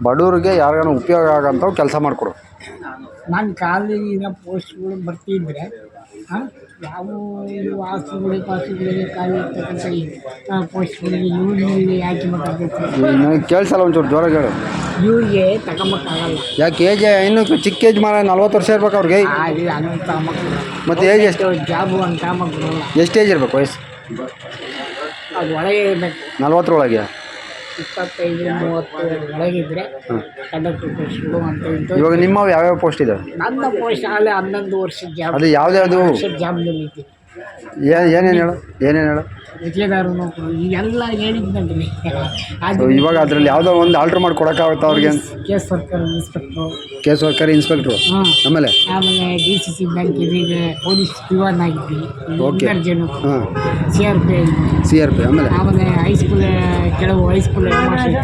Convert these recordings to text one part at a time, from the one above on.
ಬಡವ್ರಿಗೆ ಯಾರಿಗಾನ ಉಪಯೋಗ ಆಗೋಂಥವು ಕೆಲಸ ಮಾಡಿಕೊಡು. ನನ್ನ ಕಾಲಿನ ಪೋಸ್ಟ್ಗಳು ಬರ್ತಿದ್ರೆ ಯಾವ ಇದು ಆಸ್ತಿಗಳಿಗೆ ಪಾಸ್ತಿಗಳಿಗೆ ಖಾಲಿ ಇರ್ತಕ್ಕಂಥ ಪೋಸ್ಟ್ಗಳಿಗೆ ಇವ್ರಿಗೆ ಯಾಕೆ ನನಗೆ ಕೇಳಿಸಲ್ಲ ಒಂಚೂರು ಜೋರಾಗಿ ಹೇಳು. ಇವ್ರಿಗೆ ತಗೊಂಬಕ್ಕಾಗಲ್ಲ. ಯಾಕೆ ಏಜ್ ಇನ್ನು ಚಿಕ್ಕ ಏಜ್ ಮಾರ ನಲ್ವತ್ತು ವರ್ಷ ಇರ್ಬೇಕು ಅವ್ರಿಗೆ? ಅನ್ನೋದು ತಗೊಂಬಕ್ಕಾಗಲ್ಲ ಮತ್ತೆ ಏಜ್ ಎಷ್ಟು? ಜಾಬು ಅಂತ ತಗೊಂಬಕ್ಕಾಗಲ್ಲ ಎಷ್ಟು ಏಜ್ ಇರಬೇಕು ವಯಸ್ಸು? ಅದು ಒಳಗೆ ಇರಬೇಕು. ನಲ್ವತ್ತರೊಳಗೆ? ಇಪ್ಪತ್ತೈದು ಮೂವತ್ತು ಒಳಗಿದ್ರೆ ಕಂಡಕ್ಟರ್ ಪೋಸ್ಟ್ಗಳು ಅಂತ ಇಂಥವು ಇವಾಗ ನಿಮ್ಮ ಯಾವ್ಯಾವ ಪೋಸ್ಟ್ ಇದಾವೆ ನನ್ನ ಪೋಸ್ಟ್ ಆಗಲೇ ಹನ್ನೊಂದು ವರ್ಷದ ಜಾಬ್ ಅದು ಯಾವ್ದು ವರ್ಷದ ಜಾಬ್ನಲ್ಲಿ ಇದ್ದೀನಿ ಏನು ಏನೇನು ಹೇಳು? ಏನೇನು ಹೇಳು? ಎಲ್ಲ ಹೇಳಿದ್ನಲ್ರಿ. ಸೊ ಇವಾಗ ಅದರಲ್ಲಿ ಯಾವುದೋ ಒಂದು ಆಲ್ಟ್ರ್ ಮಾಡಿ ಕೊಡೋಕ್ಕಾಗುತ್ತಾ ಅವ್ರಿಗೆ? Case worker inspector. Case worker inspector? ಹಾಂ ಆಮೇಲೆ ಆಮೇಲೆ ಡಿ ಸಿ ಸಿ ಬ್ಯಾಂಕ್ ಇದೀಗ ಪೊಲೀಸ್ ದಿವಾನ್ ಆಗಿದ್ವಿ. Okay. ಇಂಟರ್ಜನು ಹಾಂ. C R P C R P ಆಮೇಲೆ? ಆಮೇಲೆ ಹೈಸ್ಕೂಲ್ ಕೆಲವು ಹೈಸ್ಕೂಲ್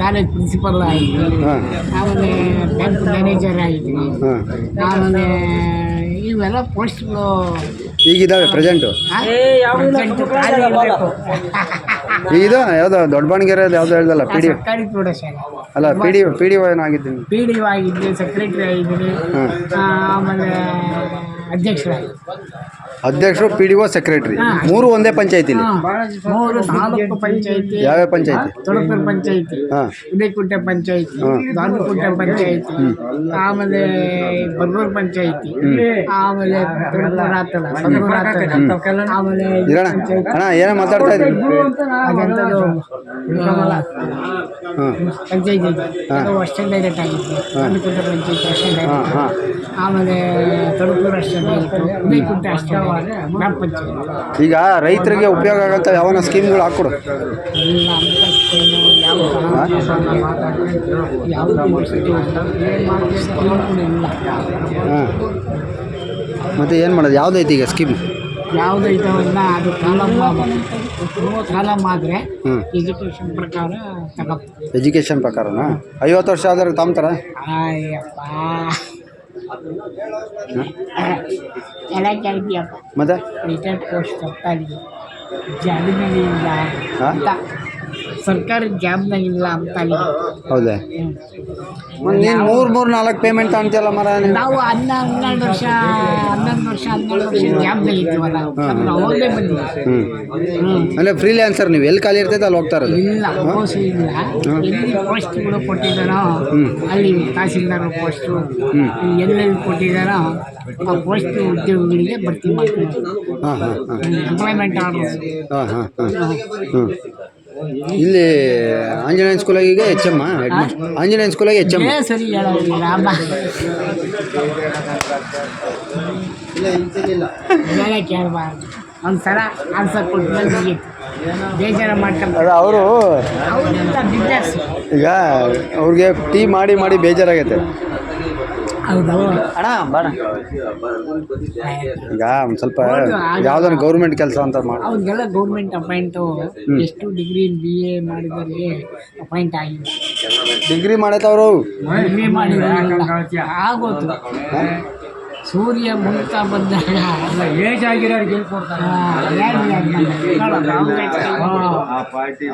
ಕಾಲೇಜ್ ಪ್ರಿನ್ಸಿಪಲ್ ಆಗಿದ್ವಿ ಹಾಂ. ಆಮೇಲೆ ಬ್ಯಾಂಕ್ ಮ್ಯಾನೇಜರ್ ಆಗಿದ್ವಿ. ಹಾಂ. ಆಮೇಲೆ ಇವೆಲ್ಲ ಪೋಸ್ಟ್ಗಳು ಈಗಿದ್ದಾವೆ ಪ್ರೆಸೆಂಟು ಈಗ ಇದು ಯಾವುದೋ ದೊಡ್ಡ ಬಣ್ಗೆರೆ ಯಾವುದೋ ಹೇಳ್ದಲ್ಲ ಪಿ ಡಿ ಸರ್ಕಾರಿ ಪ್ರೌಢಶಾಲೆ ಅಲ್ಲ ಪಿ ಡಿ ಪಿ ಡಿ ಆಗಿದ್ದೀನಿ. ಪಿ ಡಿ ಆಗಿದ್ದೀನಿ ಸೆಕ್ರೆಟರಿ ಆಗಿದ್ದೀನಿ ಆಮೇಲೆ ಅಧ್ಯಕ್ಷರಾಗಿ. ಅಧ್ಯಕ್ಷರು ಪಿ ಡಿ ಒ ಸೆಕ್ರೆಟ್ರಿ ಮೂರು ಒಂದೇ ಪಂಚಾಯತಿಲಿ ಮೂರು ತಾಲೂಕು ಪಂಚಾಯತಿ. ಯಾವ್ಯಾವ ಪಂಚಾಯತಿ? ತೊಡಪುರ ಪಂಚಾಯತಿ. ಹಾಂ. ಉದಯಕುಂಟೆ ಪಂಚಾಯತಿ. ದಾನುಕುಂಟೆ ಪಂಚಾಯತಿ. ಆಮೇಲೆ ಬರ್ಗೂರು ಪಂಚಾಯತಿ. ಆಮೇಲೆ ಇರೋಣ ಪಂಚಾಯತಿ. ಅಣ್ಣ ಏನೋ ಮಾತಾಡ್ತಾ ಇದ್ದೀನಿ ಅದೆಂಥದ್ದು ಹಾಂ. ಪಂಚಾಯತಿ. ಅದು ಅಷ್ಟೇ ಡೈರೆಕ್ಟ್ ಆಗಿತ್ತು. ದಾನುಕುಂಟೆ ಪಂಚಾಯತಿ ಅಷ್ಟೇ ಹಾಂ ಡೈರೆಕ್ಟ್ ಹಾಂ ಆಮೇಲೆ ಉದಯಕುಂಟೆ ಗ್ರಾಮ ಪಂಚಾಯತಿ. ಈಗ ರೈತರಿಗೆ ಉಪಯೋಗ ಆಗಂತ ಯಾವನ ಸ್ಕೀಮ್ಗಳು ಹಾಕ್ಕೊಡು. ಇಲ್ಲ ಅಂತ ಸ್ಕೀಮು ಯಾವ ಯಾವುದು ಇಲ್ಲ. ಹಾಂ. ಮತ್ತು ಏನು ಮಾಡೋದು? ಯಾವುದೈತಿ ಈಗ ಸ್ಕೀಮ್? ಯಾವುದು ಅದು ಆದರೆ ಎಜುಕೇಷನ್ ಪ್ರಕಾರ ಎಜುಕೇಷನ್ ಪ್ರಕಾರನಾ? ಐವತ್ತು ವರ್ಷ ಆದ್ರೆ ತಾಮ್ತಾರ ಅಯ್ಯಪ್ಪ ಎಲ್ಲ ಕೇಳ್ತೀಯಪ್ಪ ಮತ್ತೆ ರಿಟೈರ್ಡ್ ಪೋಸ್ಟ್ ತಪ್ತಾ ಇದೀವಿ ಜಾಬಿನಲ್ಲಿ ಇಲ್ಲ ಹಾ? ಅಂತ ಸರ್ಕಾರಿ ಜಾಬ್ನಾಗ ಇಲ್ಲ ಅಂತ ಅಲ್ಲಿ. ಹೌದೇ? ಮತ್ತು ನೀನು ಮೂರು ಮೂರು ನಾಲ್ಕು ಪೇಮೆಂಟ್ ಅಂತಲ್ಲ ಮರ ನೀನು. ನಾವು ಹನ್ನ ಹನ್ನೆರಡು ವರ್ಷ ಹನ್ನೊಂದು ವರ್ಷ ಹನ್ನೆರಡು ವರ್ಷ ಜಾಬ್ನಾಗ ಇದ್ದೀವಲ್ಲ ನಮ್ಗೆ ಅವಾಗಲೇ ಬಂದಿದೆ ಹ್ಞೂ ಹ್ಞೂ ಅಂದರೆ ಫ್ರೀಲ್ಯಾನ್ಸರ್ ನೀವು ಎಲ್ಲಿ ಖಾಲಿ ಇರ್ತೈತೆ ಅಲ್ಲಿ ಹೋಗ್ತಾ ಇರೋದು? ಇಲ್ಲ ಪೋಸ್ಟ್ ಇಲ್ಲ. ಎಲ್ಲಿ ಪೋಸ್ಟ್ಗಳು ಕೊಟ್ಟಿದ್ದಾರೋ ಅಲ್ಲಿ ತಹಸೀಲ್ದಾರ್ ಪೋಸ್ಟು ಎಲ್ಲೆಲ್ಲಿ ಕೊಟ್ಟಿದ್ದಾರೋ ಆ ಪೋಸ್ಟ್ ಉದ್ಯೋಗಗಳಿಗೆ ಭರ್ತಿ ಮಾಡ್ತೀವಿ ಹಾಂ ಹಾಂ ಹಾಂ. ಎಂಪ್ಲಾಯ್ಮೆಂಟ್ ಆರ್ಡರ್ ಹಾಂ ಹಾಂ ಹಾಂ. ಹ್ಞೂ ಇಲ್ಲಿ ಆಂಜನೇಯನ್ ಸ್ಕೂಲಾಗ ಈಗ ಹೆಚ್ ಎಮ್ಮ ಆಂಜನೇಯನ್ ಸ್ಕೂಲಾಗ ಹೆಚ್ ಎಂ ಏ ಸರಿ ಕೇಳಬಾರ್ದು. ಒಂದಸಲ ಆನ್ಸರ್ ಬೇಜಾರ ಮಾಡ್ಕೊಂಡು ಅವರು ಈಗ ಅವ್ರಿಗೆ ಟೀ ಮಾಡಿ ಮಾಡಿ ಬೇಜಾರಾಗೈತೆ. ಹೌದು ಅಣ್ಣ ಬಾಣ ಈಗ ಒಂದು ಸ್ವಲ್ಪ ಯಾವ್ದಾರು ಗೌರ್ಮೆಂಟ್ ಕೆಲಸ ಅಂತ ಮಾಡಿ. ಅವ್ರಿಗೆಲ್ಲ ಗೌರ್ಮೆಂಟ್ ಅಪಾಯಿಂಟು ಎಷ್ಟು ಡಿಗ್ರಿ ಬಿ ಎ ಮಾಡಿದವರಿಗೆ ಅಪಾಯಿಂಟ್ ಆಗಿ ಡಿಗ್ರಿ ಮಾಡೈತವ್ರು ಎ ಮಾಡಿದವರಿಗೆಲ್ಲ ಆಗೋತು ಸೂರ್ಯ ಮುಳ್ತಾ ಬಂದಾಗ ಏಜ್ ಆಗಿರೋರಿಗೆ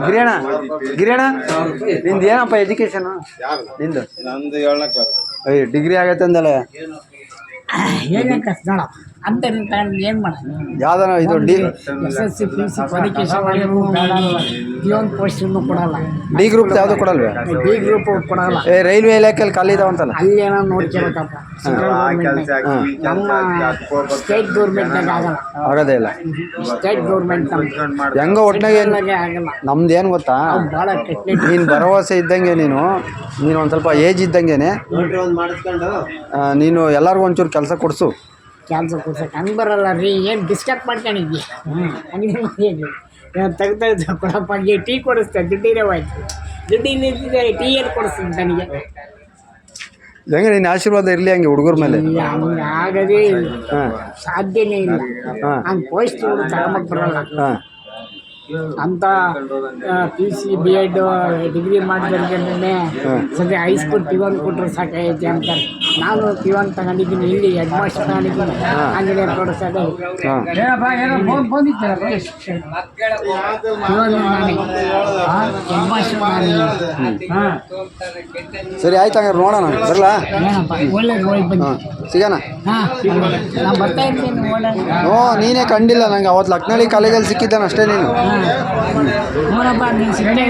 ಗಿರಿಯಣ ಗಿರಿಯಣ ನಿಂದು ಏನಪ್ಪ ಎಜುಕೇಶನ್ ನಿಂದು? ನಂದು ಏಳನೇ ಕ್ಲಾಸ್ ಅಯ್ಯ ಡಿಗ್ರಿ ಆಗೈತೆ ಅಂದಾಳೆ ಏನೇ ಕಷ್ಟ ನೋಡ ಅಂತ ಏನು ಮಾಡ್ತೀನಿ ಯಾವ್ದಾರ ಇದು D S S C P C ಪರೀಕ್ಷೆ ಜೀವನ್ ಪೋಸ್ಟನ್ನು ಕೊಡಲ್ಲ. ಡಿ ಗ್ರೂಪ್ ಯಾವುದು ಕೊಡಲ್ವೇ? ಡಿ ಗ್ರೂಪ್ ಕೊಡಲ್ಲ. ಏ ರೈಲ್ವೆ ಇಲಾಖೆಯಲ್ಲಿ ಖಾಲಿ ಇದಾವಂತಲ್ಲ ಅಲ್ಲೇನೋ ನೋಡ್ಕೋಬೇಕಪ್ಪ. ನಮ್ಮ ಸ್ಟೇಟ್ ಗೌರ್ಮೆಂಟ್ನಾಗ ಆಗಲ್ಲ. ಆಗೋದೇ ಇಲ್ಲ. ಸ್ಟೇಟ್ ಗೌರ್ಮೆಂಟ್ ನಮ್ಗೆ ಹೆಂಗೋ ಒಟ್ನಾಗೆ ಏನು ಆಗಲ್ಲ. ನಮ್ದು ಏನು ಗೊತ್ತಾ? ಭಾಳ ನೀನು ಭರವಸೆ ಇದ್ದಂಗೆ ನೀನು ನೀನು ಒಂದು ಸ್ವಲ್ಪ ಏಜ್ ಇದ್ದಂಗೆ ನೀನು ಎಲ್ಲರಿಗೂ ಒಂಚೂರು ಕೆಲಸ ಕೊಡಿಸು. ಕ್ಯಾನ್ಸರ್ ಕೊಡ್ಸಕ್ಕೆ ಹಂಗೆ ಬರಲ್ಲ ರೀ. ಏನು ಡಿಸ್ಟರ್ಬ್ ಮಾಡ್ಕೊಂಡಿದ್ವಿ ಹಂಗೆ ತೆಗ್ದು ತೆಗ್ದು ಕೊಡಪ್ಪ ಹಂಗೆ ಟೀ ಕೊಡಿಸ್ತೆ ದುಡ್ಡಿರೋವಾಯ್ತು ದುಡ್ಡು ದುಡ್ಡಿನ ಟೀ ಏನು ಕೊಡಿಸ್ತೀನಿ ನನಗೆ ಹೆಂಗೆ ನಿನ್ನ ಆಶೀರ್ವಾದ ಇರಲಿ ಹಂಗೆ ಹುಡುಗರ ಮೇಲೆ? ಇಲ್ಲ ಹಂಗೆ ಆಗದೇ ಇಲ್ಲ. ಸಾಧ್ಯನೇ ಇಲ್ಲ. ಹಂಗೆ ಪೋಸ್ಟ್ ತಗೊಂಬಕ್ಕೆ ಬರಲ್ಲ. ಅಂತ P C B Ed degree ಮಾಡಿದ್ರೆ ಸದ್ಯ ಹೈಸ್ಕೂಲ್ ಟಿವನ್ ಕೊಟ್ಟರೆ ಸಾಕಾಗೈತೆ ಅಂತಾರೆ. ನಾನು ಕಿವನ್ ತಗೊಂಡಿದ್ದೀನಿ ಇಲ್ಲಿ ಹೆಡ್ ಮಾಸ್ಟರ್ ತಗೊಂಡಿದ್ದೀನಿ ಆಂಜನೇಯ ಹಾಂ. ನಾನೇ. ಹೆಡ್ ಮಾಸ್ಟರ್ ನಾನೇ. ಸರಿ ಆಯ್ತು ಹಂಗಾರೆ ನೋಡೋಣ ಬರಲಾ? ಏನಪ್ಪ ಒಳ್ಳೇದು ಹೋಗಿ ಬನ್ನಿ. ಹಾಂ ಸಿಗೋಣ? ಹಾಂ ನಾನು ಬರ್ತಾ ಇರ್ತೀನಿ ಓಡಾಡಿ. ಹ್ಞೂ ನೀನೇ ಕಂಡಿಲ್ಲ ನಂಗೆ ಅವತ್ತು ಲಕ್ನಳ್ಳಿ ಕಾಲೇಜಲ್ಲಿ ಸಿಕ್ಕಿದ್ದಾನೆ ಅಷ್ಟೇ ನೀನು? ಹಾಂ. ನೋಡಪ್ಪ ನೀನು ಸಿಗಲೇ